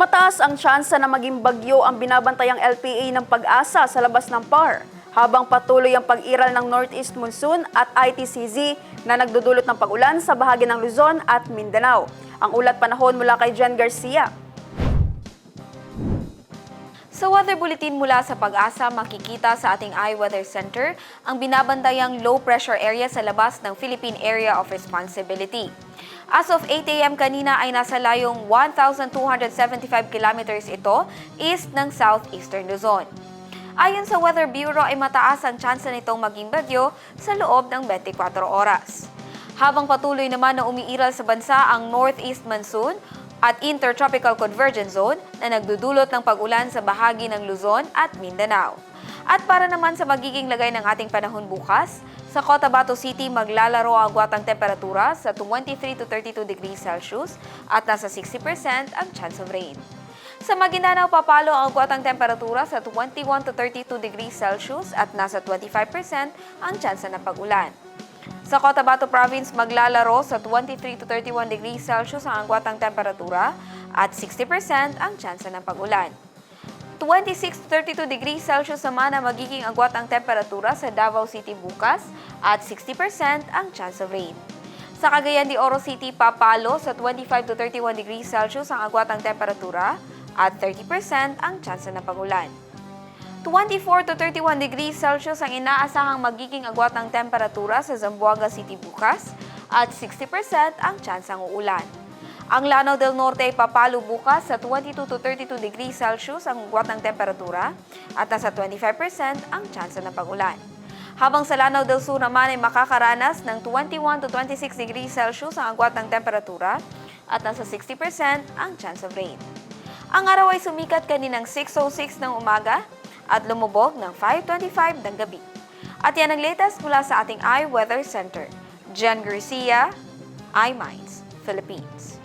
Mataas ang tsansa na maging bagyo ang binabantayang LPA ng pag-asa sa labas ng PAR habang patuloy ang pag-iral ng Northeast Monsoon at ITCZ na nagdudulot ng pag-ulan sa bahagi ng Luzon at Mindanao. Ang ulat panahon mula kay Jen Garcia. Sa weather bulletin mula sa pag-asa, makikita sa ating iWeather Center ang binabandayang low pressure area sa labas ng Philippine Area of Responsibility. As of 8 a.m. kanina ay nasa layong 1,275 kilometers ito east ng southeastern Luzon. Ayon sa Weather Bureau ay mataas ang tsansa nitong maging bagyo sa loob ng 24 oras. Habang patuloy naman na umiiral sa bansa ang northeast monsoon at intertropical convergence zone na nagdudulot ng pag-ulan sa bahagi ng Luzon at Mindanao. At para naman sa magiging lagay ng ating panahon bukas, sa Cotabato City maglalaro ang agwatang temperatura sa 23 to 32 degrees Celsius at nasa 60% ang chance of rain. Sa Maguindanao, papalo ang agwatang temperatura sa 21 to 32 degrees Celsius at nasa 25% ang chance ng pag-ulan. Sa Cotabato Province, maglalaro sa 23 to 31 degrees Celsius ang agwatang temperatura at 60% ang tsansa ng pag-ulan. 26 to 32 degrees Celsius naman ang magiging agwatang temperatura sa Davao City bukas at 60% ang chance of rain. Sa Cagayan de Oro City, papalo sa 25 to 31 degrees Celsius ang agwatang temperatura at 30% ang tsansa ng pag-ulan. 24 to 31 degrees Celsius ang inaasahang magiging agwatang temperatura sa Zamboanga City bukas at 60% ang tsansang uulan. Ang Lanao del Norte ay papalo bukas sa 22 to 32 degrees Celsius ang agwatang temperatura at nasa 25% ang tsansa ng pag-ulan. Habang sa Lanao del Sur naman ay makakaranas ng 21 to 26 degrees Celsius ang agwatang temperatura at nasa 60% ang chance of rain. Ang araw ay sumikat kaninang 6.06 ng umaga at lumubog ng 5.25 ng gabi. At yan ang latest mula sa ating iWeather Center. Jen Garcia, iMinds, Philippines.